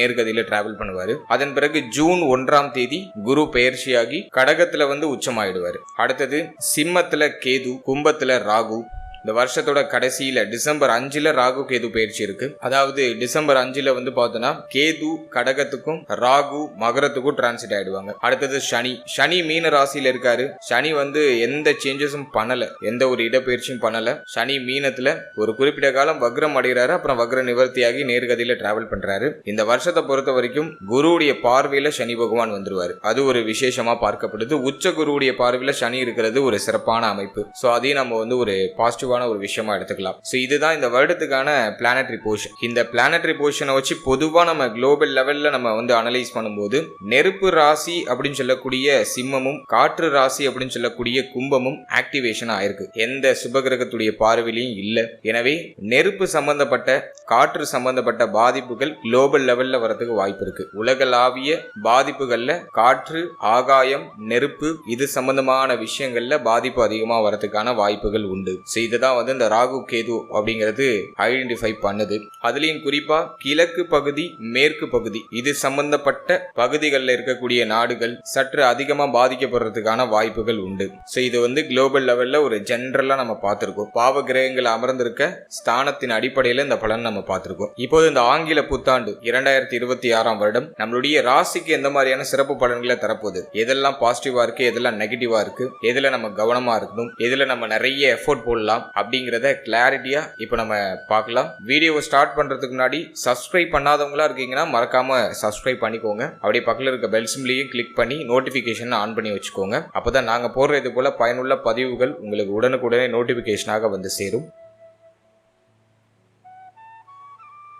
நேர்கதியில travel பண்ணுவாரு. அதன் பிறகு ஜூன் ஒன்றாம் தேதி குரு பெயர்ச்சியாகி கடகத்துல வந்து உச்சமாயிடுவாரு. அடுத்தது சிம்மத்துல கேது கும்பத்துல ராகு இந்த வருஷத்தோட கடைசியில டிசம்பர் அஞ்சுல ராகு கேது பயிற்சி இருக்கு. அதாவது டிசம்பர் அஞ்சுல வந்து பார்த்தோன்னா கேது கடகத்துக்கும் ராகு மகரத்துக்கும் டிரான்சிட் ஆயிடுவாங்க. அடுத்தது சனி. சனி மீன ராசியில இருக்காரு. சனி வந்து எந்த சேஞ்சஸும் பண்ணல. எந்த ஒரு இடப்பெயர்ச்சியும் பண்ணல. சனி மீனத்துல ஒரு குறிப்பிட்ட காலம் வக்ரம் அடைகிறாரு. அப்புறம் வக்ர நிவர்த்தியாகி நேர்கதியில டிராவல் பண்றாரு. இந்த வருஷத்தை பொறுத்த வரைக்கும் குருவுடைய பார்வையில சனி பகவான் வந்துருவாரு. அது ஒரு விசேஷமா பார்க்கப்படுது. உச்ச குருவுடைய பார்வையில சனி இருக்கிறது ஒரு சிறப்பான அமைப்பு. ஸோ அதையும் நம்ம வந்து ஒரு பாசிட்டிவ் பாசிட்டிவான ஒரு விஷயமா எடுத்துக்கலாம். ஸோ இதுதான் இந்த வருடத்துக்கான பிளானட்ரி போர்ஷன் இந்த பிளானட்ரி போர்ஷனை வச்சு பொதுவாக நம்ம குளோபல் லெவல்ல நம்ம வந்து அனலைஸ் பண்ணும்போது நெருப்பு ராசி அப்படின்னு சொல்லக்கூடிய சிம்மமும் காற்று ராசி அப்படின்னு சொல்லக்கூடிய கும்பமும் ஆக்டிவேஷன் ஆயிருக்கு எந்த சுபகிரகத்துடைய பார்வையிலையும் இல்லை. எனவே நெருப்பு சம்பந்தப்பட்ட காற்று சம்பந்தப்பட்ட பாதிப்புகள் குளோபல் லெவல்ல வரதுக்கு வாய்ப்பு இருக்கு. உலகளாவிய பாதிப்புகள்ல காற்று ஆகாயம் நெருப்பு இது சம்பந்தமான விஷயங்கள்ல பாதிப்பு அதிகமாக வரதுக்கான வாய்ப்புகள் உண்டு. ஸோ தான் வந்து இந்த ராகு கேது அப்படிங்கிறது ஐடென்டிஃபை பண்ணுது. அதுலயும் குறிப்பா கிழக்கு பகுதி மேற்கு பகுதி. இது சம்பந்தப்பட்ட பகுதிகளில் இருக்கக்கூடிய நாடுகள் சற்று அதிகமா பாதிக்கப்படுறதுக்கான வாய்ப்புகள் உண்டு. ஸோ இது வந்து குளோபல் லெவல்ல ஒரு ஜென்ரலா நம்ம பார்த்துருக்கோம். பாவ கிரகங்கள் அமர்ந்திருக்க ஸ்தானத்தின் அடிப்படையில் இந்த பலன் நம்ம பார்த்துருக்கோம். இப்போது இந்த ஆங்கில புத்தாண்டு இரண்டாயிரத்தி இருபத்தி ஆறாம் வருடம் நம்மளுடைய ராசிக்கு எந்த மாதிரியான சிறப்பு பலன்களை தரப்போகுது? எதெல்லாம் பாசிட்டிவா இருக்கு எதெல்லாம் நெகட்டிவா இருக்கு? எதுல நம்ம கவனமா இருக்கணும்? எதுல நம்ம நிறைய எஃபோர்ட் போடலாம்? அப்படிங்கிறத கிளாரிட்டியா இப்போ நம்ம பார்க்கலாம். வீடியோவை ஸ்டார்ட் பண்றதுக்கு முன்னாடி சப்ஸ்கிரைப் பண்ணாதவங்களா இருக்கீங்கன்னா மறக்காம சப்ஸ்கிரைப் பண்ணிக்கோங்க. அப்படியே பக்கத்தில் இருக்க பெல் சிம்லையும் கிளிக் பண்ணி நோட்டிஃபிகேஷன் ஆன் பண்ணி வச்சுக்கோங்க. அப்பதான் நாங்க போடுற இது போல பயனுள்ள பதிவுகள் உங்களுக்கு உடனுக்குடனே நோட்டிஃபிகேஷனாக வந்து சேரும்.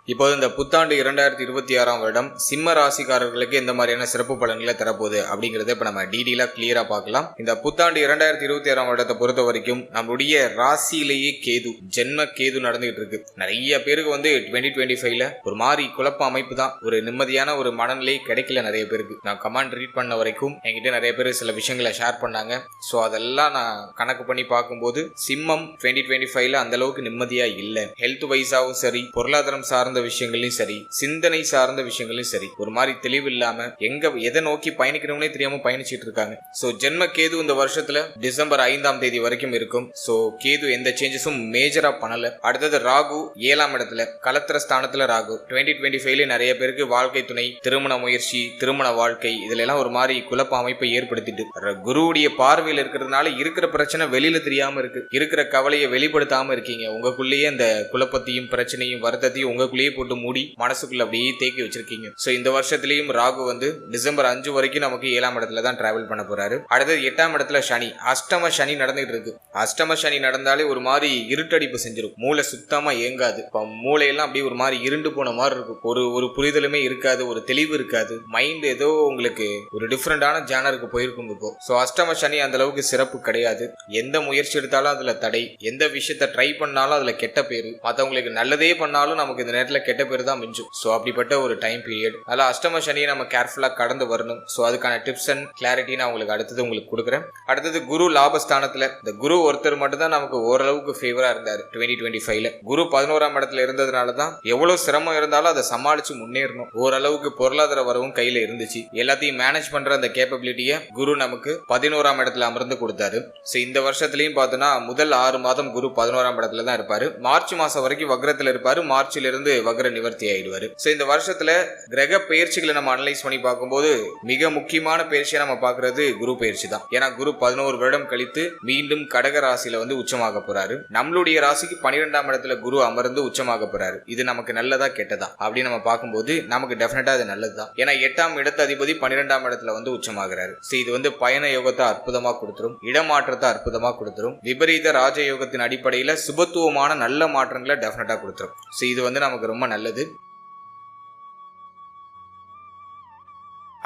இப்போது இந்த புத்தாண்டு இரண்டாயிரத்தி இருபத்தி ஆறாம் வருடம் சிம்ம ராசிக்காரர்களுக்கு எந்த மாதிரியான சிறப்பு பலன்களை தரப்போகுது அப்படிங்கறத இப்ப நம்ம டீடெயிலா கிளியரா பார்க்கலாம். இந்த புத்தாண்டு இரண்டாயிரத்தி இருபத்தி ஆறாம் வருடத்தை பொறுத்த வரைக்கும் நம்மளுடைய ராசியிலேயே கேது ஜென்ம கேது நடந்துகிட்டு இருக்கு. நிறைய பேருக்கு வந்து டுவெண்ட்டி டுவெண்ட்டி ஃபைவ்ல ஒரு மாதிரி குழப்ப அமைப்பு தான். ஒரு நிம்மதியான ஒரு மனநிலை கிடைக்கல நிறைய பேருக்கு. நான் கமாண்ட் ரீட் பண்ண வரைக்கும் என்கிட்ட நிறைய பேர் சில விஷயங்களை ஷேர் பண்ணாங்க. ஸோ அதெல்லாம் நான் கணக்கு பண்ணி பார்க்கும்போது சிம்மம் டுவெண்ட்டி டுவெண்ட்டி ஃபைவ்ல அந்த அளவுக்கு நிம்மதியா இல்லை. ஹெல்த் வைஸாவும் சரி பொருளாதாரம் சார்ந்த விஷயங்களையும் சரி சிந்தனை சார்ந்த விஷயங்களையும் சரி ஒரு மாதிரி தெளிவு இல்லாம எங்க எதை நோக்கி பயணிக்கிறவங்களே தெரியாம பயணிச்சிட்டு இருக்காங்க. சோ ஜென்ம கேது இந்த வருஷத்துல டிசம்பர் ஐந்தாம் தேதி வரைக்கும் இருக்கும். சோ கேது எந்த சேஞ்சஸும் மேஜரா பண்ணல. அடுத்தது ராகு ஏழாம் இடத்துல கலத்திர ஸ்தானத்துல ராகு. டுவெண்ட்டி டுவெண்ட்டி ஃபைவ்ல நிறைய பேருக்கு வாழ்க்கை துணை திருமண முயற்சி திருமண வாழ்க்கை இதுல எல்லாம் ஒரு மாதிரி குழப்ப அமைப்பை ஏற்படுத்திட்டு. குருவுடைய பார்வையில் இருக்கிறதுனால இருக்கிற பிரச்சனை வெளியில தெரியாம இருக்கு. இருக்கிற கவலையை வெளிப்படுத்தாம இருக்கீங்க. உங்களுக்குள்ளேயே அந்த குழப்பத்தையும் பிரச்சனையும் வருத்தத்தையும் உங்களுக்குள்ளேயே போட்டு மூடி மனசுக்குள்ள அப்படியே தேக்கி வச்சிருக்கீங்க. சோ இந்த வருஷத்துலயும் ராகு வந்து டிசம்பர் அஞ்சு வரைக்கும் நமக்கு ஏழாம் இடத்துல தான் டிராவல் பண்ண போறாரு. அடுத்தது எட்டாம் இடத்துல சனி. அஷ்டம சனி நடந்துட்டு இருக்கு. அஷ்டம சனி நடந்தாலே ஒரு மாதிரி இருட்டடிப்பு செஞ்சிருக்கும் மூளை சுத்தமா இயங்காது. இப்போ மூளையெல்லாம் அப்படியே ஒரு மாதிரி இருண்டு போன மாதிரி இருக்கும். ஒரு ஒரு புரிதலுமே இருக்காது. ஒரு தெளிவு இருக்காது. மைண்ட் ஏதோ உங்களுக்கு ஒரு டிஃப்ரெண்டான ஜானருக்கு போயிருக்கும் இப்போ. ஸோ அஷ்டம சனி அந்த அளவுக்கு சிறப்பு கிடையாது. எந்த முயற்சி எடுத்தாலும் அதுல தடை. எந்த விஷயத்த ட்ரை பண்ணாலும் அதுல கெட்ட பேரு. மற்றவங்களுக்கு நல்லதே பண்ணாலும் நமக்கு இந்த நேரத்தில் கெட்ட பேர் தான் மிஞ்சும். ஸோ அப்படிப்பட்ட ஒரு டைம் பீரியட் அதில் அஷ்டம சனியை நம்ம கேர்ஃபுல்லாக கடந்து வரணும். ஸோ அதுக்கான டிப்ஸ் அண்ட் கிளாரிட்டி நான் உங்களுக்கு அடுத்தது உங்களுக்கு கொடுக்குறேன். அடுத்தது குரு லாபஸ்தானத்தில். இந்த குரு ஒருத்தர் மட்டும் தான் நமக்கு ஓரளவுக்கு ஃபேவராக இருந்தார் டுவெண்ட்டி டுவெண்ட்டி ஃபைவ்ல குரு பதினோராம் இடத்துல இருந்ததுனால தான் எவ்வளோ சிரமம் இருந்தாலும் அதை சமாளிச்சு முன்னேறணும். ஓரளவுக்கு பொருளாதார வரவும் கையில் இருந்துச்சு. எல்லாத்தையும் மேனேஜ் பண்ற அந்த கேப்பபிலிட்டியை குரு நமக்கு பதினோராம் இடத்துல அமர்ந்து கொடுத்தாரு. ஸோ இந்த வருஷத்துலயும் பார்த்தோன்னா முதல் ஆறு மாதம் குரு பதினோராம் இடத்துல தான் இருப்பாரு. மார்ச் மாசம் வரைக்கும் வக்ரத்தில் இருப்பாரு. மார்ச்ல இருந்து வக்ர நிவர்த்தி ஆயிடுவாரு. ஸோ இந்த வருஷத்துல கிரக பயிற்சிகளை நம்ம அனலைஸ் பண்ணி பார்க்கும்போது மிக முக்கியமான பயிற்சியை நம்ம பாக்குறது குரு பயிற்சி தான். ஏன்னா குரு பதினோரு வருடம் கழித்து மீண்டும் கடக ராசியில வந்து உச்சமாக போறாரு. நம்மளுடைய ராசிக்கு பன்னிரெண்டாம் இடத்துல குரு அமர்ந்து உச்சமாக போறாரு. இது நமக்கு நல்லதா கெட்டதா அப்படின்னு நம்ம பார்க்கும்போது நமக்கு டெஃபினட்டா அது நல்லதுதான் ஏன்னா எட்டாம் இடத்து அதிபதி பன்னிரெண்டாம் இடத்துல வந்து உச்சமாகிறாரு. ஸோ இது வந்து பயண யோகத்தை அற்புதமா கொடுத்துரும். இடமாற்றத்தை அற்புதமா கொடுத்துரும். விபரீத ராஜயோகத்தின் அடிப்படையில சுபத்துவமான நல்ல மாற்றங்களை டெஃபினட்டா கொடுத்துரும். ஸோ இது வந்து நமக்கு ரொம்ப நல்லது.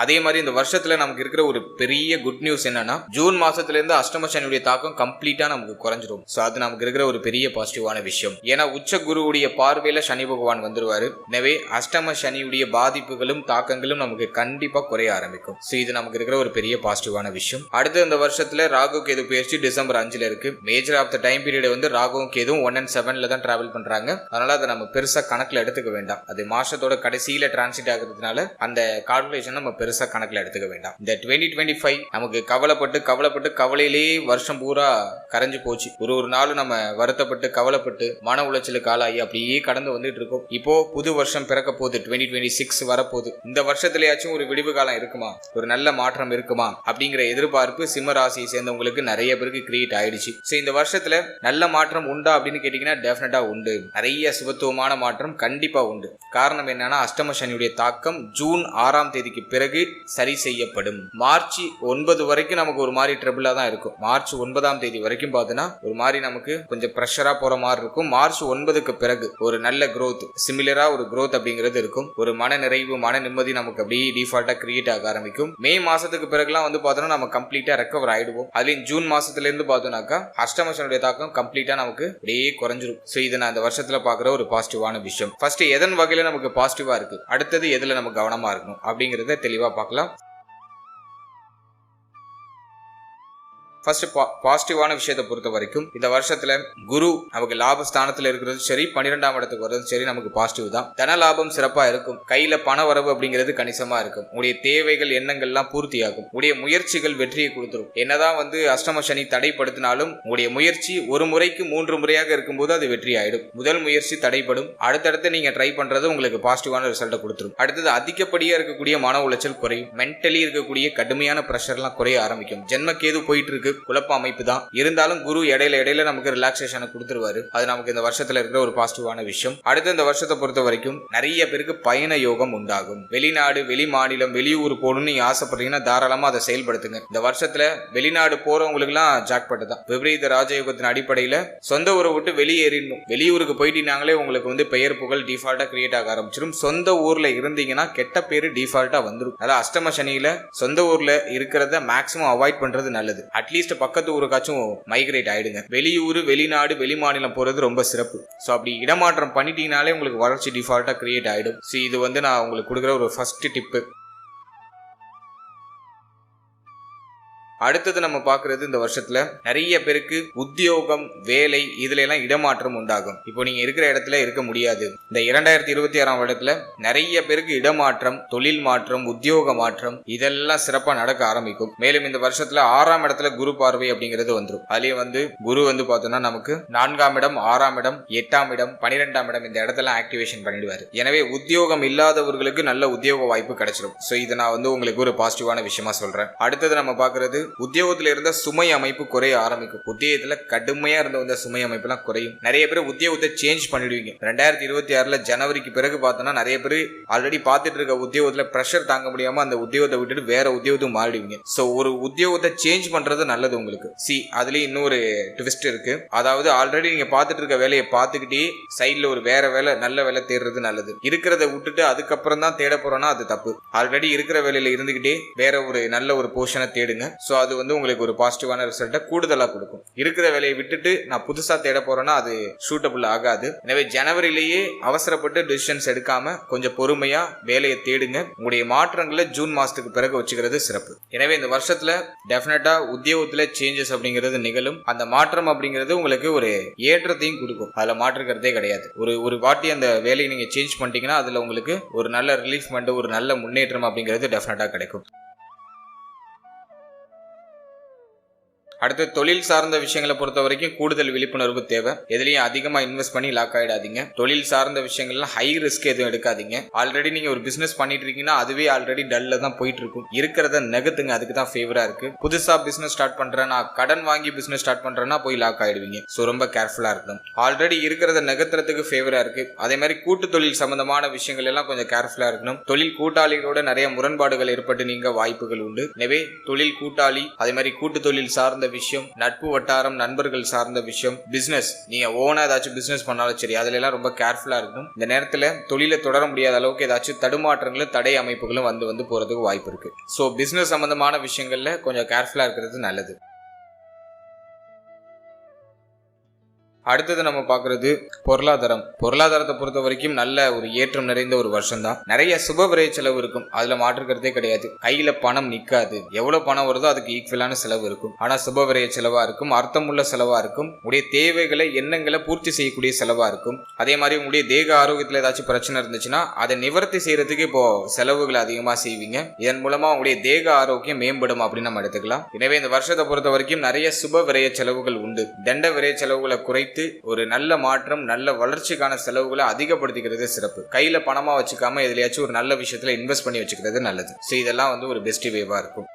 அதே மாதிரி இந்த வருஷத்துல நமக்கு இருக்கிற ஒரு பெரிய குட் நியூஸ் என்னன்னா ஜூன் மாசத்துல இருந்து அஷ்டம சனியுடைய தாக்கம் கம்ப்ளீட்டா நமக்கு குறைஞ்சிரும். ஸோ அது நமக்கு இருக்கிற ஒரு பெரிய பாசிட்டிவான விஷயம். ஏன்னா உச்ச குருவுடைய பார்வையில சனி பகவான் வந்துருவாரு. எனவே அஷ்டம சனியுடைய பாதிப்புகளும் தாக்கங்களும் நமக்கு கண்டிப்பா குறைய ஆரம்பிக்கும். ஸோ இது நமக்கு இருக்கிற ஒரு பெரிய பாசிட்டிவான விஷயம். அடுத்து இந்த வருஷத்துல ராகு கேது பயிற்சி டிசம்பர் அஞ்சுல இருக்கு. Major of the time period வந்து ராகுவும் கேதும் ஒன் அண்ட் செவன்ல தான் டிராவல் பண்றாங்க. அதனால அதை நம்ம பெருசா கணக்குல எடுத்துக்க வேண்டாம். அது மாசத்தோட கடைசியில டிரான்சிட் ஆகுறதுனால அந்த கால்குலேஷன் நம்ம பெருசா கணக்கில் எடுத்துக்க வேண்டாம். இந்த டுவெண்ட்டி டுவெண்ட்டி ஃபைவ் நமக்கு கவலைப்பட்டு கவலைப்பட்டு கவலையிலேயே வருஷம் பூரா கரைஞ்சு போச்சு. ஒரு ஒரு நாளும் நம்ம வருத்தப்பட்டு கவலைப்பட்டு மன உளைச்சலுக்கு ஆளாகி அப்படியே கடந்து வந்துட்டு இருக்கோம். இப்போ புது வருஷம் பிறக்க போகுது. டுவெண்ட்டி டுவெண்ட்டி சிக்ஸ் வரப்போகுது. இந்த வருஷத்துலயாச்சும் ஒரு விடிவு காலம் இருக்குமா? ஒரு நல்ல மாற்றம் இருக்குமா? அப்படிங்கிற எதிர்பார்ப்பு சிம்ம ராசியை சேர்ந்தவங்களுக்கு நிறைய பேருக்கு கிரியேட் ஆயிடுச்சு. ஸோ இந்த வருஷத்துல நல்ல மாற்றம் உண்டா அப்படின்னு கேட்டீங்கன்னா டெஃபினட்டா உண்டு. நிறைய சுபத்துவமான மாற்றம் கண்டிப்பா உண்டு. காரணம் என்னன்னா அஷ்டம சனியுடைய தாக்கம் ஜூன் ஆறாம் தேதிக்கு பிறகு சரி செய்யப்படும். மார்ச் ஒன்பது வரைக்கும் நமக்கு ஒரு மாதிரி ட்ரபிளா தான் இருக்கும். மார்ச் ஒன்பதாம் தேதி வரைக்கும் பார்த்தோன்னா ஒரு மாதிரி நமக்கு கொஞ்சம் ப்ரெஷரா போற மாதிரி இருக்கும். மார்ச் ஒன்பதுக்கு பிறகு ஒரு நல்ல க்ரோத் சிமிலரா ஒரு க்ரோத் அப்படிங்கிறது இருக்கும். ஒரு மன நிறைவு மன நிம்மதி நமக்கு அப்படியே டிஃபால்ட்டா கிரியேட் ஆக ஆரம்பிக்கும். மே மாசத்துக்கு பிறகுலாம் வந்து பார்த்தோம்னா நம்ம கம்ப்ளீட்டா ரெக்கவர் ஆயிடுவோம். அதுலயும் ஜூன் மாசத்துல இருந்து பார்த்தோம்னாக்கா அஷ்டமசனுடைய தாக்கம் கம்ப்ளீட்டா நமக்கு அப்படியே குறைஞ்சிரும். ஸோ இது நான் இந்த வருஷத்துல பாக்குற ஒரு பாசிட்டிவான விஷயம். ஃபர்ஸ்ட் எதன் வகையில நமக்கு பாசிட்டிவா இருக்கு? அடுத்தது எதுல நம்ம கவனமா இருக்கணும்? அப்படிங்கறத தெளிவா பார்க்கலாம் ஃபர்ஸ்ட் பாசிட்டிவான விஷயத்தை பொறுத்த வரைக்கும் இந்த வருஷத்துல குரு நமக்கு லாபஸ்தானத்துல இருக்கிறது சரி பன்னிரெண்டாம் இடத்துக்கு வர்றது சரி நமக்கு பாசிட்டிவ் தான். தன லாபம் சிறப்பா இருக்கும். கையில பண வரவு அப்படிங்கிறது கணிசமா இருக்கும். உடைய தேவைகள் எண்ணங்கள்லாம் பூர்த்தியாகும். உடைய முயற்சிகள் வெற்றியை கொடுத்துரும். என்னதான் வந்து அஷ்டம சனி தடைப்படுத்தினாலும் உடைய முயற்சி ஒரு முறைக்கு மூன்று முறையாக இருக்கும்போது அது வெற்றி ஆயிடும் முதல் முயற்சி தடைப்படும் அடுத்தடுத்து நீங்க ட்ரை பண்றது உங்களுக்கு பாசிட்டிவான ரிசல்ட்டை கொடுத்துரும். அடுத்தது அதிகப்படியா இருக்கக்கூடிய மன உளைச்சல் குறையும். மென்டலி இருக்கக்கூடிய கடுமையான ப்ரெஷர்லாம் குறைய ஆரம்பிக்கும். ஜென்மக்கேது போயிட்டு இருக்கு குழப்ப அமைப்பு தான் இருந்தாலும் குரு இடையில இடையில நமக்கு ரிலாக்ஸேஷனை கொடுத்துருவாரு. அது நமக்கு இந்த வருஷத்துல இருக்கிற ஒரு பாசிட்டிவான விஷயம். அடுத்து இந்த வருஷத்தை பொறுத்த வரைக்கும் நிறைய பேருக்கு பயண யோகம் உண்டாகும். வெளிநாடு வெளி மாநிலம் வெளியூர் போகணும்னு நீங்க ஆசைப்படுறீங்கன்னா தாராளமா அதை செயல்படுத்துங்க. இந்த வருஷத்துல வெளிநாடு போறவங்களுக்கு எல்லாம் ஜாக்பட்டு தான். விபரீத ராஜயோகத்தின் அடிப்படையில சொந்த ஊரை விட்டு வெளியேறிடணும். வெளியூருக்கு போயிட்டீங்கனாங்களே உங்களுக்கு வந்து பெயர் புகழ் டிஃபால்ட்டா கிரியேட் ஆக ஆரம்பிச்சிடும் சொந்த ஊர்ல இருந்தீங்கன்னா கெட்ட பேரு டிஃபால்ட்டா வந்துடும் அதாவது அஷ்டம சனியில சொந்த ஊர்ல இருக்கிறத மேக்ஸிமம் அவாய்ட் பண்றது நல்லது. அட்லீஸ்ட் பக்கத்து ஊருக்காச்சும் மைக்ரேட் ஆயிடுங்க. வெளியூர் வெளிநாடு வெளி மாநிலம் போறது ரொம்ப சிறப்பு. ஸோ அப்படி இடமாற்றம் பண்ணிட்டீங்கனாலே உங்களுக்கு வளர்ச்சி டிஃபால்ட்டாக கிரியேட் ஆயிடும். ஸோ இது வந்து நான் உங்களுக்கு கொடுக்குற ஒரு ஃபர்ஸ்ட் டிப்பு அடுத்தது நம்ம பார்க்கிறது இந்த வருஷத்துல நிறைய பேருக்கு உத்தியோகம் வேலை இதுல எல்லாம் இடமாற்றம் உண்டாகும். இப்போ நீங்க இருக்கிற இடத்துல இருக்க முடியாது. இந்த இரண்டாயிரத்தி இருபத்தி ஆறாம் வருடத்துல நிறைய பேருக்கு இடமாற்றம் தொழில் மாற்றம் உத்தியோக மாற்றம் இதெல்லாம் சிறப்பா நடக்க ஆரம்பிக்கும். மேலும் இந்த வருஷத்துல ஆறாம் இடத்துல குரு பார்வை அப்படிங்கிறது வந்துடும் அதுலயே வந்து குரு வந்து பார்த்தோம்னா நமக்கு நான்காம் இடம் ஆறாம் இடம் எட்டாம் இடம் பனிரெண்டாம் இடம் இந்த இடத்துல ஆக்டிவேஷன் பண்ணிடுவாரு. எனவே உத்தியோகம் இல்லாதவர்களுக்கு நல்ல உத்தியோக வாய்ப்பு கிடைச்சிடும் ஸோ இதை நான் வந்து உங்களுக்கு ஒரு பாசிட்டிவான விஷயமா சொல்றேன். அடுத்தது நம்ம பாக்குறது உத்தியோகத்துல இருந்த சுமை அமைப்பு குறைய ஆரம்பிக்கும். உத்தியோகத்துல கடுமையா இருந்த வந்த சுமை அமைப்புலாம் குறையும். நிறைய பேர் உத்தியோகத்தை சேஞ்ச் பண்ணிடுவீங்க. ரெண்டாயிரத்தி இருபத்தி ஆறுல ஜனவரிக்கு பிறகு பார்த்தோம்னா நிறைய பேர் ஆல்ரெடி பார்த்துட்டு இருக்க உத்தியோகத்துல ப்ரெஷர் தாங்க முடியாம அந்த உத்தியோகத்தை விட்டுட்டு வேற உத்தியோகத்துக்கு மாறிடுவீங்க. ஸோ ஒரு உத்தியோகத்தை சேஞ்ச் பண்றது நல்லது உங்களுக்கு. சி அதுலயும் இன்னொரு ட்விஸ்ட் இருக்கு. அதாவது ஆல்ரெடி நீங்க பார்த்துட்டு இருக்க வேலையை பார்த்துக்கிட்டே சைட்ல ஒரு வேற வேலை நல்ல வேலை தேடுறது நல்லது. இருக்கிறத விட்டுட்டு அதுக்கப்புறம் தான் தேட போறோம்னா அது தப்பு. ஆல்ரெடி இருக்கிற வேலையில இருந்துகிட்டே வேற ஒரு நல்ல ஒரு போர்ஷனை தேடுங்க. ஸோ அது வந்து உங்களுக்கு ஒரு பாசிட்டிவான ரிசல்ட்டை கூடுதலாக கொடுக்கும். இருக்கிற வேலையை விட்டுட்டு நான் புதுசாக தேட போகிறேன்னா அது சூட்டபிள் ஆகாது. எனவே ஜனவரியிலேயே அவசரப்பட்டு டிசிஷன்ஸ் எடுக்காமல் கொஞ்சம் பொறுமையாக வேலையை தேடுங்க. உங்களுடைய மாற்றங்களை ஜூன் மாதத்துக்கு பிறகு வச்சுக்கிறது சிறப்பு. எனவே இந்த வருஷத்துல டெஃபினட்டா உத்தியோகத்துல சேஞ்சஸ் அப்படிங்கிறது நிகழும். அந்த மாற்றம் அப்படிங்கிறது உங்களுக்கு ஒரு ஏற்றத்தையும் கொடுக்கும். அதுல மாற்றுக்கிறதே கிடையாது. ஒரு ஒரு வாட்டி அந்த வேலையை நீங்க சேஞ்ச் பண்ணிட்டீங்கன்னா அதுல உங்களுக்கு ஒரு நல்ல ரிலீஃப்மெண்ட் ஒரு நல்ல முன்னேற்றம் அப்படிங்கிறது டெஃபினட்டா கிடைக்கும். அடுத்து தொழில் சார்ந்த விஷயங்களை பொறுத்த வரைக்கும் கூடுதல் விழிப்புணர்வு தேவை. எதுலையும் அதிகமா இன்வெஸ்ட் பண்ணி லாக் ஆயிடாதீங்க. தொழில் சார்ந்த விஷயங்கள்லாம் ஹை ரிஸ்க் எதுவும் எடுக்காதீங்க. ஆல்ரெடி நீங்க ஒரு பிசினஸ் பண்ணிட்டு இருக்கீங்கன்னா அதுவே ஆல்ரெடி டல்ல தான் போயிட்டு இருக்கும். இருக்கிறத நகத்துங்க அதுக்கு தான் ஃபேவரா இருக்கு. புதுசா பிசினஸ் ஸ்டார்ட் பண்றேன்னா கடன் வாங்கி பிசினஸ் ஸ்டார்ட் பண்றேன்னா போய் லாக் ஆயிடுவீங்க. ஸோ ரொம்ப கேர்ஃபுல்லா இருக்கும் ஆல்ரெடி இருக்கிறத நகர்த்துறதுக்கு ஃபேவரா இருக்கு. அதே மாதிரி கூட்டு தொழில் சம்பந்தமான விஷயங்கள் எல்லாம் கொஞ்சம் கேர்ஃபுல்லா இருக்கணும். தொழில் கூட்டாளிகளோட நிறைய முரண்பாடுகள் ஏற்பட்டு நீங்க வாய்ப்புகள் உண்டு. எனவே தொழில் கூட்டாளி அதே மாதிரி கூட்டு தொழில் சார்ந்த விஷயம் நட்பு வட்டாரம் நண்பர்கள் சார்ந்த விஷயம் பிசினஸ் நீங்க ஓனா ஏதாச்சும் பிசினஸ் பண்ணாலும் சரி அதுல எல்லாம் ரொம்ப கேர்ஃபுல்லா இருக்கும் இந்த நேரத்துல தொழிலை தொடர முடியாத அளவுக்கு ஏதாச்சும் தடுமாற்றங்களும் தடை அமைப்புகளும் வந்து வந்து போறதுக்கு வாய்ப்பு இருக்கு. ஸோ பிசினஸ் சம்பந்தமான விஷயங்கள்ல கொஞ்சம் கேர்ஃபுல்லா இருக்கிறது நல்லது. அடுத்தது நம்ம பார்க்கறது பொருளாதாரம். பொருளாதாரத்தை பொறுத்த வரைக்கும் நல்ல ஒரு ஏற்றம் நிறைந்த ஒரு வருஷம் தான் நிறைய சுப விரைய செலவு இருக்கும். அதுல மாற்றுக்கிறதே கிடையாது. கையில பணம் நிக்காது. எவ்வளவு பணம் வருதோ அதுக்கு ஈக்குவலான செலவு இருக்கும். ஆனா சுப விரைய செலவா இருக்கும். அர்த்தமுள்ள செலவா இருக்கும். உடைய தேவைகளை எண்ணங்களை பூர்த்தி செய்யக்கூடிய செலவா இருக்கும். அதே மாதிரி உங்களுடைய தேக ஆரோக்கியத்துல ஏதாச்சும் பிரச்சனை இருந்துச்சுன்னா அதை நிவர்த்தி செய்யறதுக்கு இப்போ செலவுகளை அதிகமா செய்வீங்க. இதன் மூலமா உங்களுடைய தேக ஆரோக்கியம் மேம்படும் அப்படின்னு நம்ம எடுத்துக்கலாம். எனவே இந்த வருஷத்தை பொறுத்த வரைக்கும் நிறைய சுப விரைய செலவுகள் உண்டு. தண்ட விரைய செலவுகளை சேர்த்து ஒரு நல்ல மாற்றம் நல்ல வளர்ச்சிக்கான செலவுகளை அதிகப்படுத்திக்கிறது சிறப்பு. கையில பணமா வச்சுக்காம எதுலயாச்சும் ஒரு நல்ல விஷயத்துல இன்வெஸ்ட் பண்ணி வச்சுக்கிறது நல்லது. ஸோ இதெல்லாம் வந்து ஒரு பெஸ்ட் வேவா இருக்கும்.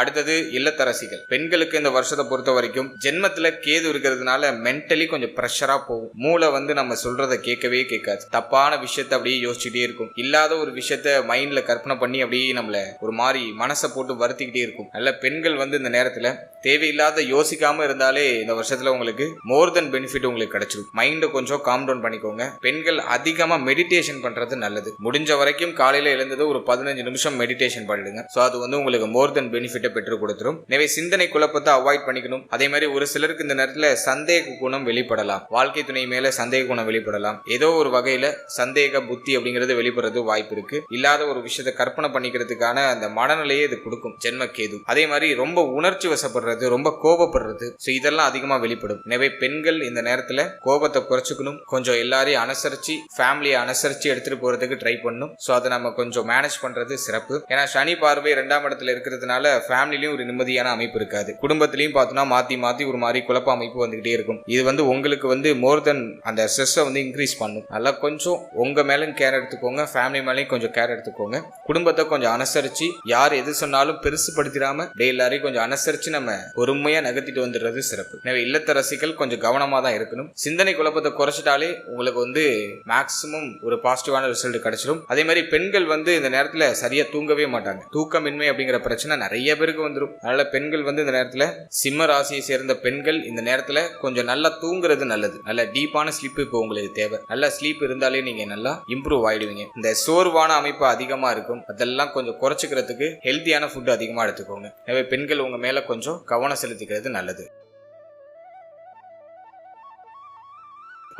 அடுத்தது இல்லத்தரசிகள். பெண்களுக்கு இந்த வருஷத்தை பொறுத்த வரைக்கும் ஜென்மத்துல கேது இருக்கிறதுனால மென்டலி கொஞ்சம் ப்ரெஷரா போகும். மூளை வந்து நம்ம சொல்றதை கேட்கவே கேட்காது. தப்பான விஷயத்த அப்படியே யோசிச்சுட்டே இருக்கும். இல்லாத ஒரு விஷயத்த மைண்ட்ல கற்பனை பண்ணி அப்படியே நம்மள ஒரு மாதிரி மனசை போட்டு வருத்திக்கிட்டே இருக்கும். நல்ல பெண்கள் வந்து இந்த நேரத்துல தேவையில்லாத யோசிக்காம இருந்தாலே இந்த வருஷத்துல உங்களுக்கு மோர் தென் பெனிஃபிட் உங்களுக்கு கிடைச்சிடும் மைண்டை கொஞ்சம் காம் டவுன் பண்ணிக்கோங்க. பெண்கள் அதிகமா மெடிடேஷன் பண்றது நல்லது. முடிஞ்ச வரைக்கும் காலையில எழுந்தது ஒரு பதினஞ்சு நிமிஷம் மெடிடேஷன் பண்ணிடுங்க. ஸோ அது வந்து உங்களுக்கு மோர் தென் பெனிஃபிட்டை பெற்று கொடுத்துரும். எனவே சிந்தனை குழப்பத்தை அவாய்ட் பண்ணிக்கணும். அதே மாதிரி ஒரு சிலருக்கு இந்த நேரத்தில் சந்தேக குணம் வெளிப்படலாம். வாழ்க்கை துணை மேல சந்தேக குணம் வெளிப்படலாம். ஏதோ ஒரு வகையில சந்தேக புத்தி அப்படிங்கிறது வெளிப்படுறது வாய்ப்பு இருக்கு. இல்லாத ஒரு விஷயத்தை கற்பனை பண்ணிக்கிறதுக்கான அந்த மனநிலையை இது கொடுக்கும். ஜென்ம கேது. அதே மாதிரி ரொம்ப உணர்ச்சி வசப்படுறது ரொம்ப கோபப்படுறது ஸோ இதெல்லாம் அதிகமா வெளிப்படும். எனவே பெண்கள் இந்த நேரத்தில் கோபத்தை குறைச்சிக்கணும். கொஞ்சம் எல்லாரையும் அனுசரிச்சு ஃபேமிலியை அனுசரிச்சு எடுத்துட்டு போறதுக்கு ட்ரை பண்ணணும். ஸோ அதை நம்ம கொஞ்சம் மேனேஜ் பண்றது சிறப்பு. ஏன்னா சனி பார்வை இரண்டாம் இடத்துல இருக்கிறதுனால ஃபேமிலிலையும் ஒரு நிம்மதியான அமைப்பு இருக்காது. குடும்பத்திலையும் பார்த்தோம்னா மாத்தி மாத்தி ஒரு மாதிரி குழப்ப அமைப்பு வந்துகிட்டே இருக்கும். இது வந்து உங்களுக்கு வந்து மோர் தென் அந்த ஸ்ட்ரெஸ்ஸை வந்து இன்க்ரீஸ் பண்ணும். நல்லா கொஞ்சம் உங்க மேலும் கேர் எடுத்துக்கோங்க. ஃபேமிலி மேலேயும் கொஞ்சம் கேர் எடுத்துக்கோங்க. குடும்பத்தை கொஞ்சம் அனுசரிச்சு யார் எது சொன்னாலும் பெருசுபடுத்திடாம டே எல்லாரையும் கொஞ்சம் அனுசரிச்சு நம்ம பொறுமையா நகர்த்திட்டு வந்துடுறது சிறப்பு. எனவே இல்லத்தரசிகள் கொஞ்சம் கவனமா தான் இருக்கணும். சிந்தனை குழப்பத்தை குறைச்சிட்டாலே உங்களுக்கு வந்து மேக்சிமம் ஒரு பாசிட்டிவான ரிசல்ட் கிடைச்சிடும் அதே மாதிரி பெண்கள் வந்து இந்த நேரத்தில் சரியா தூங்கவே மாட்டாங்க. தூக்கமின்மை அப்படிங்கிற பிரச்சனை நிறைய பேர் பேருக்கு வந்துடும் அதனால பெண்கள் வந்து இந்த நேரத்தில் சிம்ம ராசியை சேர்ந்த பெண்கள் இந்த நேரத்தில் கொஞ்சம் நல்லா தூங்குறது நல்லது. நல்ல டீப்பான ஸ்லீப் இப்போ உங்களுக்கு தேவை. நல்ல ஸ்லீப் இருந்தாலே நீங்க நல்லா இம்ப்ரூவ் ஆயிடுவீங்க. இந்த சோர்வான அமைப்பு அதிகமா இருக்கும். அதெல்லாம் கொஞ்சம் குறைச்சிக்கிறதுக்கு ஹெல்த்தியான ஃபுட் அதிகமாக எடுத்துக்கோங்க. எனவே பெண்கள் உங்க மேல கொஞ்சம் கவனம் செலுத்திக்கிறது நல்லது.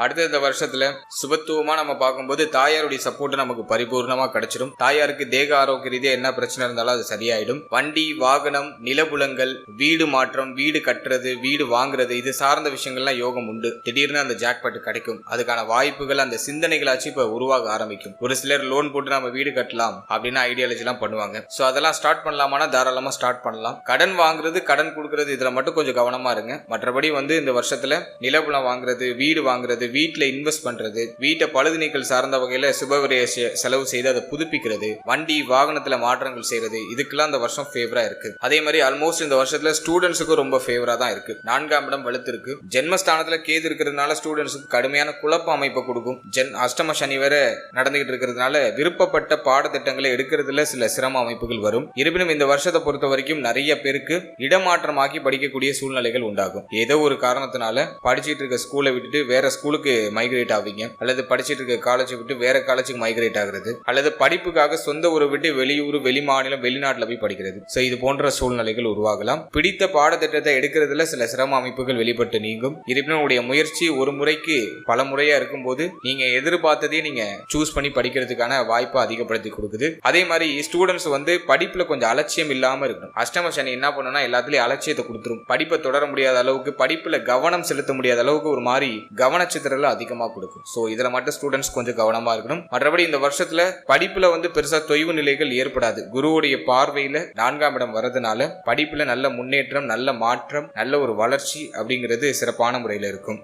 அடுத்த இந்த வருஷத்துல சுபத்துவமா நம்ம பார்க்கும்போது தாயாருடைய சப்போர்ட் நமக்கு பரிபூர்ணமா கிடைச்சிடும் தாயாருக்கு தேக ஆரோக்கிய ரீதியா என்ன பிரச்சனை இருந்தாலும் அது சரியாயிடும். வண்டி வாகனம் நிலபுலங்கள் வீடு மாற்றம் வீடு கட்டுறது வீடு வாங்குறது இது சார்ந்த விஷயங்கள்லாம் யோகம் உண்டு. திடீர்னு அந்த ஜாக்பாட் கிடைக்கும். அதுக்கான வாய்ப்புகள் அந்த சிந்தனைகளாச்சும் இப்ப உருவாக ஆரம்பிக்கும். ஒரு சிலர் லோன் போட்டு நம்ம வீடு கட்டலாம் அப்படின்னு ஐடியாலஜி எல்லாம் பண்ணுவாங்க. சோ அதெல்லாம் ஸ்டார்ட் பண்ணலாமானா தாராளமா ஸ்டார்ட் பண்ணலாம். கடன் வாங்குறது கடன் கொடுக்கறது இதுல மட்டும் கொஞ்சம் கவனமா இருங்க. மற்றபடி வந்து இந்த வருஷத்துல நிலபுலம் வாங்குறது வீடு வாங்குறது வீட்டில் இன்வெஸ்ட் பண்றது வீட்டை பழுது நீக்கல் சார்ந்த வகையில் சுபவிரய செலவு செய்து அதை புதுப்பிக்கிறது வண்டி வாகனத்தில் மாற்றங்கள் செய்கிறது இதுக்கெல்லாம் இந்த வருஷம் ஃபேவரா இருக்கு. அதே மாதிரி ஆல்மோஸ்ட் இந்த வருஷத்துல ஸ்டூடெண்ட்ஸுக்கும் ரொம்ப ஃபேவராக தான் இருக்கு. நான்காம் இடம் வலுத்திருக்கு. இருக்கு கேது இருக்கிறதுனால ஸ்டூடெண்ட்ஸுக்கு கடுமையான குழப்ப அமைப்பை கொடுக்கும். ஜென் அஷ்டம சனி வேற நடந்துகிட்டு இருக்கிறதுனால விருப்பப்பட்ட பாடத்திட்டங்களை எடுக்கிறதுல சில சிரம அமைப்புகள் வரும். இருப்பினும் இந்த வருஷத்தை பொறுத்த வரைக்கும் நிறைய பேருக்கு இடமாற்றமாக்கி படிக்கக்கூடிய சூழ்நிலைகள் உண்டாகும். ஏதோ ஒரு காரணத்தினால படிச்சுட்டு இருக்க ஸ்கூலை விட்டுட்டு வேற ஸ்கூல் ஸ்கூலுக்கு மைக்ரேட் ஆவீங்க. அல்லது படிச்சுட்டு இருக்க காலேஜை விட்டு வேற காலேஜுக்கு மைக்ரேட் ஆகுறது. அல்லது படிப்புக்காக சொந்த ஊரை விட்டு வெளியூர் வெளிமாநிலம் வெளிநாட்டுல போய் படிக்கிறது. ஸோ இது போன்ற சூழ்நிலைகள் உருவாகலாம். பிடித்த பாடத்திட்டத்தை எடுக்கிறதுல சில சிரம அமைப்புகள் வெளிப்பட்டு நீங்கும். இருப்பினும் உடைய முயற்சி ஒரு முறைக்கு பல முறையா இருக்கும்போது நீங்க எதிர்பார்த்ததே நீங்க சூஸ் பண்ணி படிக்கிறதுக்கான வாய்ப்பை அதிகப்படுத்தி கொடுக்குது. அதே மாதிரி ஸ்டூடெண்ட்ஸ் வந்து படிப்புல கொஞ்சம் அலட்சியம் இல்லாம இருக்கணும். அஷ்டம சனி என்ன பண்ணுன்னா எல்லாத்துலயும் அலட்சியத்தை கொடுத்துரும். படிப்பை தொடர முடியாத அளவுக்கு படிப்புல கவனம் செலுத்த முடியாத அளவுக்கு ஒரு மாதிரி கவனச்சு நட்சத்திரங்களை அதிகமாக கொடுக்கும். ஸோ இதில் மட்டும் ஸ்டூடெண்ட்ஸ் கொஞ்சம் கவனமாக இருக்கணும். மற்றபடி இந்த வருஷத்துல படிப்புல வந்து பெருசா தொய்வு நிலைகள் ஏற்படாது. குருவுடைய பார்வையில நான்காம் இடம் வர்றதுனால படிப்புல நல்ல முன்னேற்றம் நல்ல மாற்றம் நல்ல ஒரு வளர்ச்சி அப்படிங்கிறது சிறப்பான முறையில் இருக்கும்.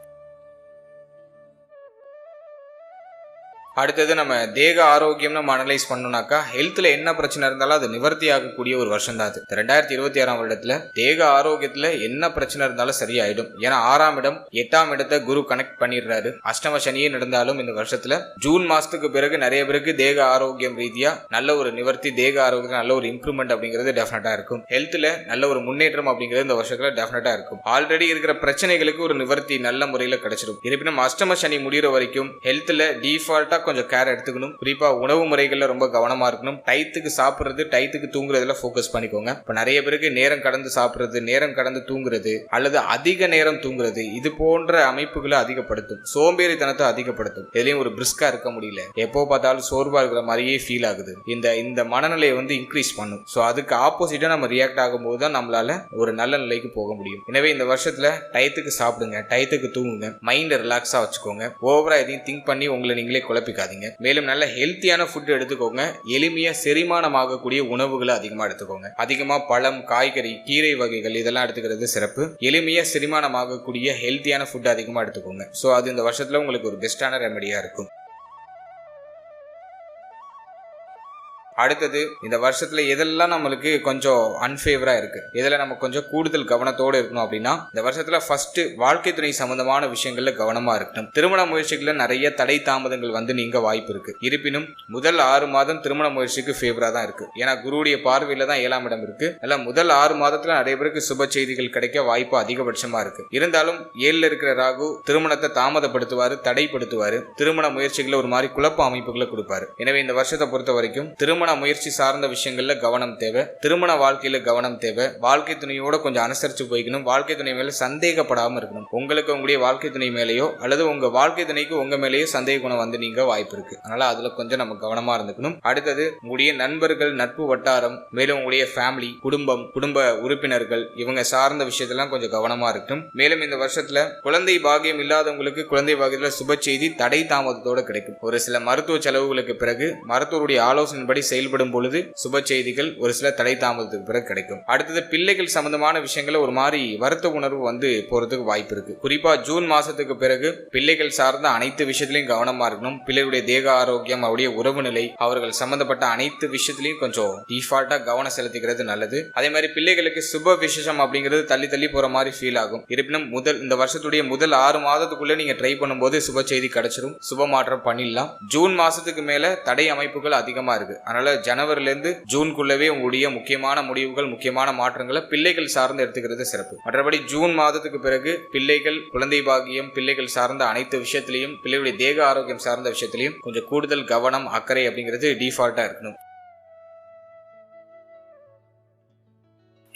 அடுத்தது நம்ம தேக ஆரோக்கியம் நம்ம அனலைஸ் பண்ணோம்னாக்கா ஹெல்த்ல என்ன பிரச்சனை இருந்தாலும் அது நிவர்த்தி ஆகக்கூடிய ஒரு வருஷம் தான் அது. ரெண்டாயிரத்தி இருபத்தி ஆறாம் வருடத்துல தேக ஆரோக்கியத்துல என்ன பிரச்சனை இருந்தாலும் சரியாயிடும். ஏன்னா ஆறாம் இடம் எட்டாம் இடத்தை குரு கனெக்ட் பண்ணிடுறாரு. அஷ்டம சனியே நடந்தாலும் இந்த வருஷத்துல ஜூன் மாசத்துக்கு பிறகு நிறைய பேருக்கு தேக ஆரோக்கியம் ரீதியா நல்ல ஒரு நிவர்த்தி தேக ஆரோக்கியம் நல்ல ஒரு இம்ப்ரூவ்மெண்ட் அப்படிங்கிறது டெஃபினட்டா இருக்கும். ஹெல்த்ல நல்ல ஒரு முன்னேற்றம் அப்படிங்கிறது இந்த வருஷத்துல டெஃபினட்டா இருக்கும். ஆல்ரெடி இருக்கிற பிரச்சனைகளுக்கு ஒரு நிவர்த்தி நல்ல முறையில் கிடைச்சிடும் இருப்பினும் அஷ்டம சனி முடிகிற வரைக்கும் ஹெல்த்ல டிஃபால்ட்டா கொஞ்சம் கேர் எடுத்துக்கணும். குறிப்பா உணவு முறைகள்ல ரொம்ப கவனமா இருக்கணும். டயத்துக்கு சாப்பிடுறது டைத்துக்கு தூங்குறதுல ஃபோக்கஸ் பண்ணிக்கோங்க. இப்போ நிறைய பேருக்கு நேரம் கடந்து சாப்பிடுறது நேரம் கடந்து தூங்குறது அல்லது அதிக நேரம் தூங்குறது இது போன்ற அமைப்புகளை அதிகப்படுத்தும். சோம்பேறித்தனத்தை அதிகப்படுத்தும். எதுலயும் ஒரு பிரிஸ்கா இருக்க முடியல. எப்போ பார்த்தாலும் சோர்வா இருக்கிற மாதிரியே ஃபீல் ஆகுது. இந்த இந்த மனநிலையை வந்து இன்க்ரீஸ் பண்ணும். ஸோ அதுக்கு ஆப்போசிட்டா நம்ம ரியாக்ட் ஆகும்போது தான் நம்மளால ஒரு நல்ல நிலைக்கு போக முடியும். எனவே இந்த வருஷத்துல டயத்துக்கு சாப்பிடுங்க டயத்துக்கு தூங்குங்க. மைண்டை ரிலாக்ஸா வச்சுக்கோங்க. ஓவரா எதையும் திங்க் பண்ணி உங்களை நீங்களே குழப்பிக்காதீங்க மேலும் நல்ல ஹெல்த்தியான ஃபுட் எடுத்துக்கோங்க. எளிமையா செரிமானம் ஆகக்கூடிய உணவுகளை அதிகமா எடுத்துக்கோங்க. அதிகமா பழம் காய்கறி கீரை வகைகள் இதெல்லாம் எடுத்துக்கிறது சிறப்பு. எளிமையா செரிமானம் ஆகக்கூடிய ஹெல்த்தியான ஃபுட் அதிகமா எடுத்துக்கோங்க. ஸோ அது இந்த வருஷத்துல உங்களுக்கு ஒரு பெஸ்டான ரெமடியா இருக்கும். அடுத்தது இந்த வருஷத்துல எதெல்லாம் நம்மளுக்கு கொஞ்சம் அன்ஃபேவரா இருக்கு? இதுல நம்ம கொஞ்சம் கூடுதல் கவனத்தோடு இருக்கணும் அப்படின்னா இந்த வருஷத்துல ஃபர்ஸ்ட் வாழ்க்கை துணை சம்பந்தமான விஷயங்கள்ல கவனமா இருக்கணும் திருமண முயற்சிகள்ல நிறைய தடை தாமதங்கள் வந்து நீங்க வாய்ப்பு இருக்கு. இருப்பினும் முதல் ஆறு மாதம் திருமண முயற்சிக்கு ஃபேவரா தான் இருக்கு. ஏன்னா குருவுடைய பார்வையில தான் ஏழாம் இடம் இருக்கு. அல்ல முதல் ஆறு மாதத்துல நிறைய பேருக்கு சுப செய்திகள் கிடைக்க வாய்ப்பு அதிகபட்சமா இருக்கு. இருந்தாலும் ஏழுல இருக்கிற ராகு திருமணத்தை தாமதப்படுத்துவாரு தடைப்படுத்துவாரு. திருமண முயற்சிகளை ஒரு மாதிரி குழப்ப அமைப்புகளை கொடுப்பாரு. எனவே இந்த வருஷத்தை பொறுத்த வரைக்கும் திருமண முயற்சி சார்ந்த விஷயங்களில் கவனம் தேவை. திருமண வாழ்க்கையில் கவனம் தேவை. வாழ்க்கை துணையோட கொஞ்சம் அனுசரித்து போய்க்கணும். வாழ்க்கை துணை மேலே சந்தேகப்படாமல் இருக்கணும். உங்களுக்கு உங்களுடைய வாழ்க்கை துணை மேலேயோ அல்லது உங்கள் வாழ்க்கை துணைக்கு உங்கள் மேலேயோ சந்தேக குணம் வந்து நீங்க வாய்ப்பு இருக்கு. அதனால் அதில் கொஞ்சம் நம்ம கவனமாக இருந்துக்கணும். அடுத்தது உங்களுடைய நண்பர்கள் நட்பு வட்டாரம் மேலும் உங்களுடைய ஃபேமிலி குடும்பம் குடும்ப உறுப்பினர்கள் இவங்க சார்ந்த விஷயத்தெல்லாம் கொஞ்சம் கவனமாக இருக்கணும். மேலும் இந்த வருஷத்தில் குழந்தை பாகியம் இல்லாதவங்களுக்கு குழந்தை பாகியத்தில் சுப செய்தி தடை தாமதத்தோட கிடைக்கும். ஒரு சில மருத்துவ செலவுகளுக்கு பிறகு மருத்துவருடைய ஆலோசனைப்படி செயல்படும் பொழுது சுப செய்திகள் ஒரு சில தடை தாமதத்துக்கு பிறகு கிடைக்கும். அடுத்தது பிள்ளைகள் சம்பந்தமான விஷயங்களை ஒரு மாதிரி வருத்த உணர்வு வந்து போறதுக்கு வாய்ப்பு இருக்கு. குறிப்பா ஜூன் மாசத்துக்கு பிறகு பிள்ளைகள் சார்ந்த அனைத்து விஷயத்திலையும் கவனமா இருக்கணும். பிள்ளைகளுடைய தேக ஆரோக்கியம் அவருடைய உறவு நிலை அவர்கள் சம்பந்தப்பட்ட அனைத்து விஷயத்திலையும் கொஞ்சம் டிஃபால்ட்டா கவனம் செலுத்திக்கிறது நல்லது. அதே மாதிரி பிள்ளைகளுக்கு சுப விசேஷம் அப்படிங்கிறது தள்ளி தள்ளி போற மாதிரி ஃபீல் ஆகும். இருப்பினும் முதல் இந்த வருஷத்துடைய முதல் ஆறு மாதத்துக்குள்ள நீங்க ட்ரை பண்ணும்போது சுப செய்தி கிடைச்சிடும் சுப மாற்றம் பண்ணிடலாம். ஜூன் மாசத்துக்கு மேல தடை அமைப்புகள் அதிகமா இருக்கு. அதனால ஜனவரிலிருந்து இருந்து ஜூன்குள்ளவே உங்களுடைய முக்கியமான முடிவுகள் முக்கியமான மாற்றங்களை பிள்ளைகள் சார்ந்து எடுத்துக்கிறது சிறப்பு. மற்றபடி ஜூன் மாதத்துக்கு பிறகு பிள்ளைகள் குழந்தை பாகியம் பிள்ளைகள் சார்ந்த அனைத்து விஷயத்திலையும் பிள்ளைகளுடைய தேக ஆரோக்கியம் சார்ந்த விஷயத்திலையும் கொஞ்சம் கூடுதல் கவனம் அக்கறை அப்படிங்கிறது டிஃபால்ட்டா இருக்கணும்.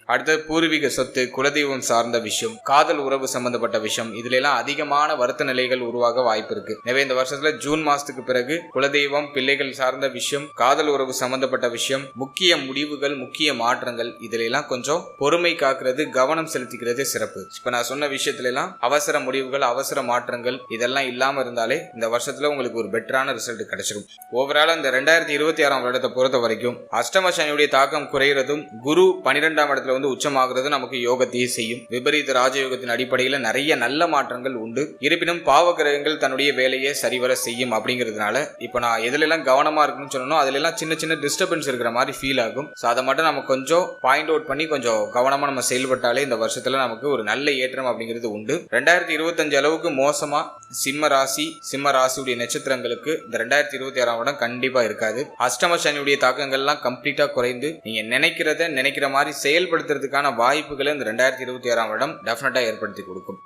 அடுத்தது பூர்வீக சொத்து குலதெய்வம் சார்ந்த விஷயம் காதல் உறவு சம்பந்தப்பட்ட விஷயம் இதுல எல்லாம் அதிகமான வருத்த நிலைகள் உருவாக வாய்ப்பு இருக்கு. எனவே இந்த வருஷத்துல ஜூன் மாசத்துக்கு பிறகு குலதெய்வம் பிள்ளைகள் சார்ந்த விஷயம் காதல் உறவு சம்பந்தப்பட்ட விஷயம் முக்கிய முடிவுகள் முக்கிய மாற்றங்கள் இதுல எல்லாம் கொஞ்சம் பொறுமை காக்குறது கவனம் செலுத்திக்கிறது சிறப்பு. இப்ப நான் சொன்ன விஷயத்துல எல்லாம் அவசர முடிவுகள் அவசர மாற்றங்கள் இதெல்லாம் இல்லாம இருந்தாலே இந்த வருஷத்துல உங்களுக்கு ஒரு பெட்டரான ரிசல்ட் கிடைச்சிடும் ஓவரால் இந்த ரெண்டாயிரத்தி இருபத்தி ஆறாம் வருடத்தை பொறுத்த வரைக்கும் அஷ்டம சனியுடைய தாக்கம் குறைகிறதும் குரு பனிரெண்டாம் இடத்துல வந்து உச்சமாகிறது நமக்கு யோகத்தையே செய்யும். விபரீத ராஜயோகத்தின் அடிப்படையில் நிறைய நல்ல மாற்றங்கள் உண்டு. இருப்பினும் பாவ கிரகங்கள் தன்னுடைய வேலையை சரிவர செய்யும் அப்படிங்கிறதுனால இப்போ நான் எதுலெல்லாம் கவனமா இருக்கணும்னு சொல்லணும் அதுல எல்லாம் சின்ன சின்ன டிஸ்டர்பன்ஸ் இருக்கிற மாதிரி ஃபீல் ஆகும். ஸோ அதை மட்டும் நம்ம கொஞ்சம் பாயிண்ட் அவுட் பண்ணி கொஞ்சம் கவனமா நம்ம செயல்பட்டாலே இந்த வருஷத்துல நமக்கு ஒரு நல்ல ஏற்றம் அப்படிங்கிறது உண்டு. ரெண்டாயிரத்தி இருபத்தஞ்சு அளவுக்கு மோசமா சிம்ம ராசி சிம்ம ராசியுடைய நட்சத்திரங்களுக்கு இந்த ரெண்டாயிரத்தி இருபத்தி ஆறாம் வருடம் கண்டிப்பா இருக்காது. அஷ்டம சனியுடைய தாக்கங்கள்லாம் கம்ப்ளீட்டா குறைந்து நீங்க நினைக்கிறத நினைக்கிற மாதிரி ஏற்படுத்துறதுக்கான வாய்ப்புகளை இந்த ரெண்டாயிரத்தி இருபத்தி ஆறாம் வருடம் டெஃபினட்டாக ஏற்படுத்தி கொடுக்கும்.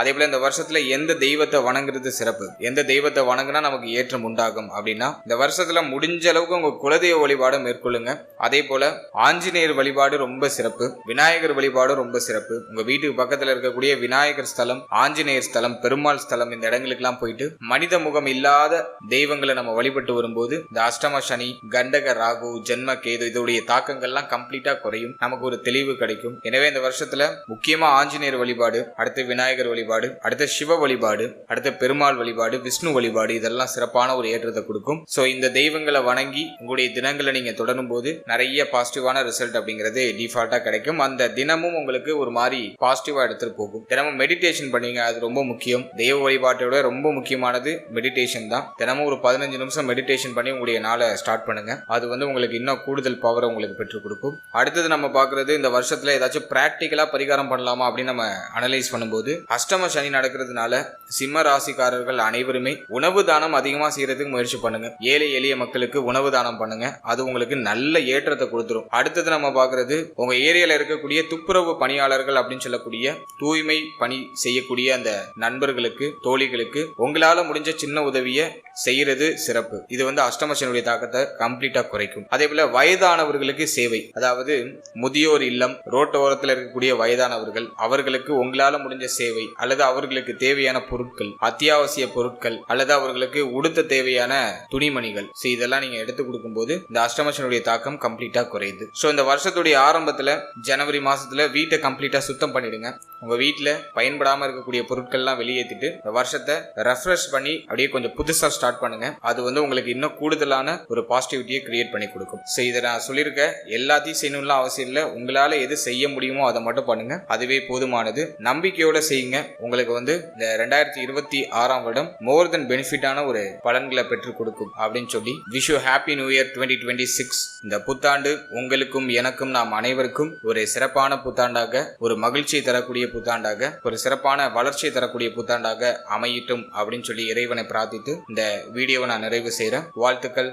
அதே போல இந்த வருஷத்துல எந்த தெய்வத்தை வணங்குறது சிறப்பு? எந்த தெய்வத்தை வணங்குனா நமக்கு ஏற்றம் உண்டாகும் அப்படின்னா இந்த வருஷத்துல முடிஞ்ச அளவுக்கு உங்க குலதெய்வ வழிபாடு மேற்கொள்ளுங்க. அதே போல ஆஞ்சநேயர் வழிபாடு ரொம்ப சிறப்பு. விநாயகர் வழிபாடு ரொம்ப சிறப்பு. உங்க வீட்டுக்கு பக்கத்துல இருக்கக்கூடிய விநாயகர் ஸ்தலம் ஆஞ்சநேயர் ஸ்தலம் பெருமாள் ஸ்தலம் இந்த இடங்களுக்கெல்லாம் போயிட்டு மனித முகம் இல்லாத தெய்வங்களை நம்ம வழிபட்டு வரும்போது இந்த அஷ்டம சனி கண்டக ராகு ஜென்ம கேது இதோடைய தாக்கங்கள்லாம் கம்ப்ளீட்டா குறையும். நமக்கு ஒரு தெளிவு கிடைக்கும். எனவே இந்த வருஷத்துல முக்கியமா ஆஞ்சநேயர் வழிபாடு அடுத்து விநாயகர் வழிபாடு அடுத்து சிவ வழிபாடு அடுத்த பெருமாள் வழிபாடு விஷ்ணு வழிபாடு இதெல்லாம் சிறப்பான ஒரு ஏற்றத்தை கொடுக்கும். ஸோ இந்த தெய்வங்களை வணங்கி உங்களுடைய தினங்களை நீங்க தொடரும் போது நிறைய பாசிட்டிவான ரிசல்ட் அப்படிங்கிறது டிஃபால்ட்டாக கிடைக்கும். அந்த தினமும் உங்களுக்கு ஒரு மாதிரி பாசிட்டிவாக எடுத்துட்டு போகும். தினமும் மெடிடேஷன் பண்ணுவீங்க அது ரொம்ப முக்கியம். தெய்வ வழிபாட்டோட ரொம்ப முக்கியமானது மெடிடேஷன் தான். தினமும் ஒரு பதினஞ்சு நிமிஷம் மெடிடேஷன் பண்ணி உங்களுடைய நாளை ஸ்டார்ட் பண்ணுங்க. அது வந்து உங்களுக்கு இன்னும் கூடுதல் பவரை உங்களுக்கு பெற்றுக் கொடுக்கும். அடுத்தது நம்ம பார்க்குறது இந்த வருஷத்துல ஏதாச்சும் பிராக்டிக்கலா பரிகாரம் பண்ணலாமா அப்படின்னு நம்ம அனலைஸ் பண்ணும்போது அஷ்ட அஷ்டம சனி நடக்கிறதுனால சிம்ம ராசிக்காரர்கள் அனைவருமே உணவு தானம் அதிகமா செய்யறதுக்கு முயற்சி பண்ணுங்க. ஏழை எளிய மக்களுக்கு உணவு தானம் பண்ணுங்க. அது உங்களுக்கு நல்ல ஏற்றத்தை கொடுத்துரும். அடுத்தது நம்ம பாக்குறது உங்க ஏரியால இருக்கக்கூடிய துப்புரவு பணியாளர்கள் அப்படின்னு சொல்லக்கூடிய தூய்மை பணி செய்யக்கூடிய அந்த நண்பர்களுக்கு தோழிகளுக்கு உங்களால முடிஞ்ச சின்ன உதவியை செய்யறது சிறப்பு. இது வந்து அஷ்டமசனுடைய தாக்கத்தை கம்ப்ளீட்டா குறைக்கும். அதே போல வயதானவர்களுக்கு சேவை. அதாவது முதியோர் இல்லம் ரோட்டோரத்தில் இருக்கக்கூடிய வயதானவர்கள் அவர்களுக்கு உங்களால முடிஞ்ச சேவை. அல்லது அவர்களுக்கு தேவையான பொருட்கள் அத்தியாவசிய பொருட்கள் அல்லது அவர்களுக்கு உடுத்த தேவையான துணிமணிகள். ஸோ இதெல்லாம் நீங்க எடுத்து கொடுக்கும்போது இந்த அஷ்டமசனுடைய தாக்கம் கம்ப்ளீட்டா குறையுது. ஸோ இந்த வருஷத்துடைய ஆரம்பத்துல ஜனவரி மாசத்துல வீட்டை கம்ப்ளீட்டா சுத்தம் பண்ணிடுங்க. உங்க வீட்டில் பயன்படாம இருக்கக்கூடிய பொருட்கள்லாம் வெளியேற்றிட்டு இந்த வருஷத்தை ரெஃப்ரெஷ் பண்ணி அப்படியே கொஞ்சம் புதுசா ஸ்டார்ட் பண்ணுங்க. அது வந்து உங்களுக்கு இன்னும் கூடுதலான ஒரு பாசிட்டிவிட்டியை கிரியேட் பண்ணி கொடுக்கும். ஸோ இதை நான் சொல்லியிருக்க எல்லாத்தையும் செய்யணும்லாம் அவசியம் இல்லை. உங்களால எது செய்ய முடியுமோ அதை மட்டும் பண்ணுங்க. அதுவே போதுமானது. நம்பிக்கையோட செய்யுங்க. உங்களுக்கு வந்து இந்த ரெண்டாயிரத்தி இருபத்தி ஆறாம் வருடம் மோர் தென் பெனிஃபிட்டான ஒரு பலன்களை பெற்றுக் கொடுக்கும் அப்படின்னு சொல்லி wish you happy new year twenty twenty six இந்த புத்தாண்டு உங்களுக்கும் எனக்கும் நாம் அனைவருக்கும் ஒரு சிறப்பான புத்தாண்டாக ஒரு மகிழ்ச்சியை தரக்கூடிய புத்தாண்டாக ஒரு சிறப்பான வளர்ச்சியை தரக்கூடிய புத்தாண்டாக அமையட்டும் அப்படின்னு சொல்லி இறைவனை பிரார்த்தித்து இந்த வீடியோவை நான் நிறைவு செய்கிறேன் வாழ்த்துக்கள்.